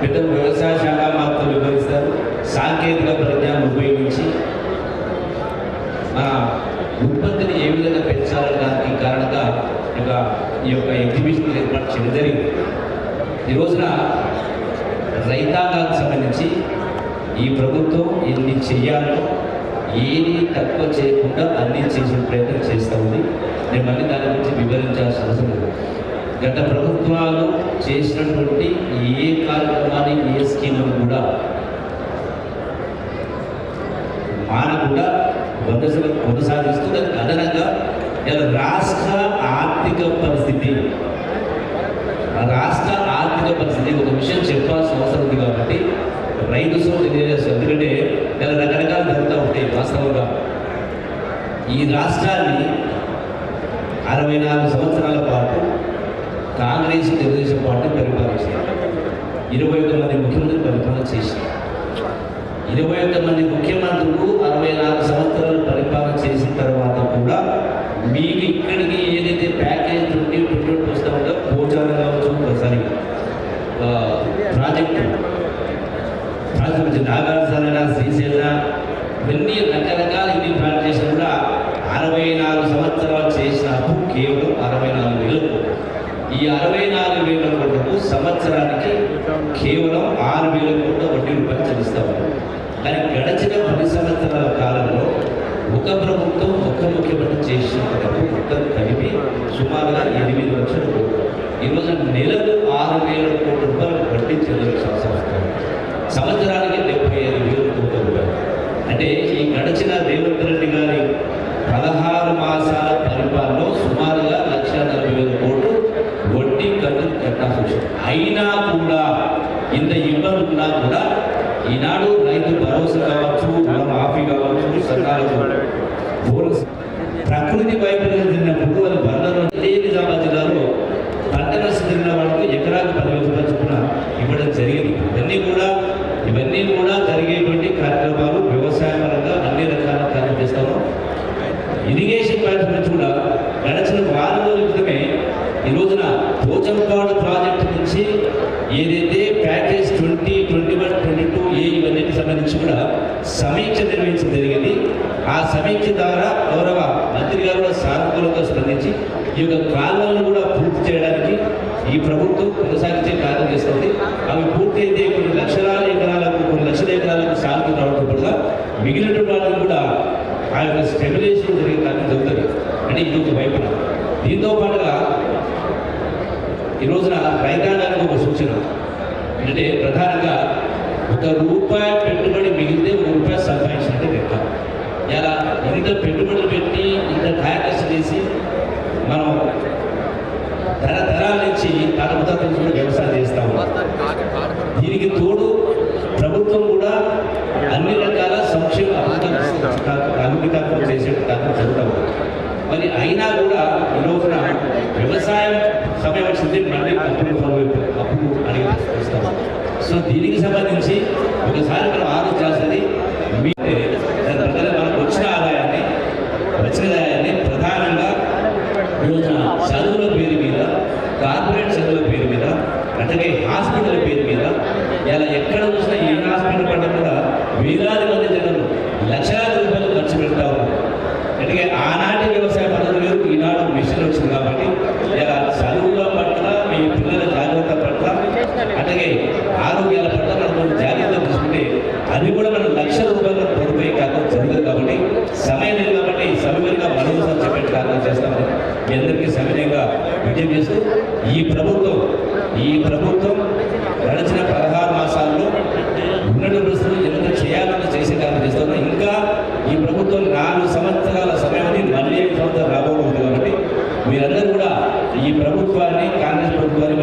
పెద్దలు వ్యవసాయ శాఖ మాత్రం వివరిస్తారు. సాంకేతిక పరిజ్ఞానం ఉపయోగించి మన ఉత్పత్తిని ఏ విధంగా పెంచాలనడానికి కారణంగా ఒక ఈ యొక్క ఎగ్జిబిషన్ ఏర్పాటు చేయడం జరిగింది. ఈ రోజున రైతాంగానికి సంబంధించి ఈ ప్రభుత్వం ఎన్ని చేయాలో ఏది తక్కువ చేయకుండా అన్ని చేసే ప్రయత్నం చేస్తూ ఉంది. నేను మళ్ళీ దాని గురించి వివరించాల్సిన అవసరం లేదు. గత ప్రభుత్వాలు చేసినటువంటి ఏ కార్యక్రమాన్ని ఏ స్కీములు కూడా మానకుండా వందసలు కొనసాగిస్తూ దానికి అదనంగా ఇలా రాష్ట్ర ఆర్థిక పరిస్థితి ఆ రాష్ట్ర ఆర్థిక పరిస్థితి ఒక విషయం చెప్పాల్సిన అవసరం ఉంది కాబట్టి రైతు సోదరు తెలియజేస్తారు ఎందుకంటే ఇలా రకరకాలు జరుగుతూ ఉంటాయి వాస్తవంగా. ఈ రాష్ట్రాన్ని అరవై నాలుగు సంవత్సరాల పాటు కాంగ్రెస్ తెలుగుదేశం పార్టీ పరిపాలించింది ఇరవై ఒక్క మంది ముఖ్యమంత్రి పరిపాలన చేశారు ఇరవై ఒక్క మంది ముఖ్యమంత్రులు అరవై నాలుగు సంవత్సరాలు పరిపాలన చేసిన తర్వాత కూడా మీకు ఇక్కడికి ఏదైతే ప్యాకేజ్ ట్వంటీ పెట్రోల్ వస్తూ భోజనం కావచ్చు ఒకసారి ప్రాజెక్టు ప్రాజెక్టు నాగార్జున శ్రీశైల ఇవన్నీ రకరకాల ఇన్ని ప్లాన్ చేసినా కూడా అరవై నాలుగు సంవత్సరాలు చేసిన అప్పు కేవలం అరవై నాలుగు ఈ అరవై నాలుగు వేల కోట్లకు సంవత్సరానికి కేవలం ఆరు వేల కోట్ల వడ్డీ రూపాయలు చెల్లిస్తాము. కానీ గడిచిన పది సంవత్సరాల కాలంలో ఒక ప్రభుత్వం ఒక ముఖ్యమంత్రి చేసిన డబ్బు మొత్తం కలిపి సుమారుగా ఎనిమిది లక్షలు కోట్లు. ఈరోజు నెలకు ఆరు వేల కోట్ల రూపాయలు వడ్డీ చెల్లించాల్సిన అవసరం వస్తుంది. సంవత్సరానికి డెబ్బై ఐదు వేల కోట్ల రూపాయలు అంటే ఈ గడిచిన రేవంత్ రెడ్డి గారి పదహారు మాసాల పరిపాలనలో సుమారుగా లక్ష నలభై వేల కోట్లు వడ్డీ ఖర్చు కట్టాల్సి వచ్చింది అయినా కూడా ఇంత ఇబ్బంది ఉన్నా కూడా ఈనాడు రైతు భరోసా కావచ్చు మాఫీ కావచ్చు సకాలం బోనస్. ప్రకృతి వైపుగా తిన్నప్పుడు అది బందరు ఇదే నిజామాబాద్ జిల్లాలో పంట నష్టం జరిగిన వాళ్ళకు ఎకరాకు పదివేల రూపాయలు చొప్పున ఇవ్వడం జరిగింది. ఇవన్నీ కూడా ఇవన్నీ కూడా జరిగేటువంటి కార్యక్రమాలు వ్యవసాయ పరంగా అన్ని రకాల కార్యం చేస్తాము. ఇరిగేషన్ ప్లాంట్ నుంచి కూడా గడచిన రోజున పోచంపాడు ప్రాజెక్టు నుంచి ఏదైతే package twenty twenty one twenty two ఏ ఇవన్నిటికి సంబంధించి కూడా సమీక్ష నిర్వహించడం జరిగింది. ఆ సమీక్ష ద్వారా గౌరవ మంత్రి గారు కూడా సానుకూలంగా స్పందించి ఈ యొక్క కాలువలను కూడా పూర్తి చేయడానికి ఈ ప్రభుత్వం కొనసాగించే కార్యం చేస్తుంది. అవి పూర్తి అయితే కొన్ని లక్షలాల ఎకరాలకు కొన్ని లక్షల ఎకరాలకు సాగుతూ రావడం వల్ల మిగిలిన వాళ్ళకు కూడా ఆ యొక్క స్టెబిలైజేషన్ జరిగే కార్యం జరుగుతుంది. అంటే ఇది ఒక వైపున. దీంతో పాటుగా ఈ రోజున రైతాంగానికి ఒక సూచన అంటే ప్రధానంగా ఒక రూపాయి పెట్టుబడి మిగిలితే ఒక రూపాయి సంపాదించినట్టే లెక్క ఇలా ఇంత పెట్టుబడులు పెట్టి ఇంత కాయకర్ష చేసి మనం తరతరాల నుంచి తరపుతాల నుంచి వ్యవసాయం చేస్తాము దీనికి తోడు ప్రభుత్వం కూడా అన్ని రకాల సంక్షేమ అభివృద్ధి అభివృద్ధి కార్యక్రమం చేసే కార్యక్రమం జరుగుతాం మరి అయినా కూడా ఈ రోజున వ్యవసాయం సమయం వచ్చింది మళ్ళీ అప్పుడు అప్పుడు అడిగి సో దీనికి సంబంధించి ఒకసారి మనం ఆలోచించాల్సింది మీ దాని ప్రకారం మనకు వచ్చిన ఆదాయాన్ని వచ్చిన ఆదాయాన్ని ప్రధానంగా ఈరోజు చదువుల పేరు మీద కార్పొరేట్ చదువుల పేరు మీద అట్లాగే హాస్పిటల్ పేరు మీద ఇలా ఎక్కడ చూసినా ఏ హాస్పిటల్ పడ్డా కూడా వేలాది మంది జనాలు లక్షలాది రూపాయలు ఖర్చు పెడతా ఉన్నారు ఎందుకంటే ఆనాటి వ్యవసాయ పద్ధతులు వేరు ఈనాడు మిషన్ వచ్చింది కాబట్టి ఇలా చదువుల పట్ల మీ పిల్లల జాగ్రత్త పట్ల అట్లాగే ఆరోగ్యాల పట్ల మనం కొన్ని జాగ్రత్తలు తీసుకుంటే అది కూడా మనం లక్ష రూపాయలు కోల్పోయే కాదు జరిగింది కాబట్టి సమయం లేదు కాబట్టి సమయంగా మరోసారి చెప్పే కారణం చేస్తామని మీ అందరికీ సమయంగా విజయం చేస్తూ ఈ ప్రభుత్వం ఈ ప్రభుత్వం గడిచిన పదహారు మాసాల్లో ఉన్నత పరిస్థితులు ఎంత చేయాలని చేసే కారణం చేస్తామో ఇంకా ఈ ప్రభుత్వం నాలుగు సంవత్సరాల సమయాన్ని మళ్ళీ సంవత్సరాలు రాబోతుంది కాబట్టి మీరందరూ కూడా ఈ ప్రభుత్వాన్ని కాంగ్రెస్ ప్రభుత్వాన్ని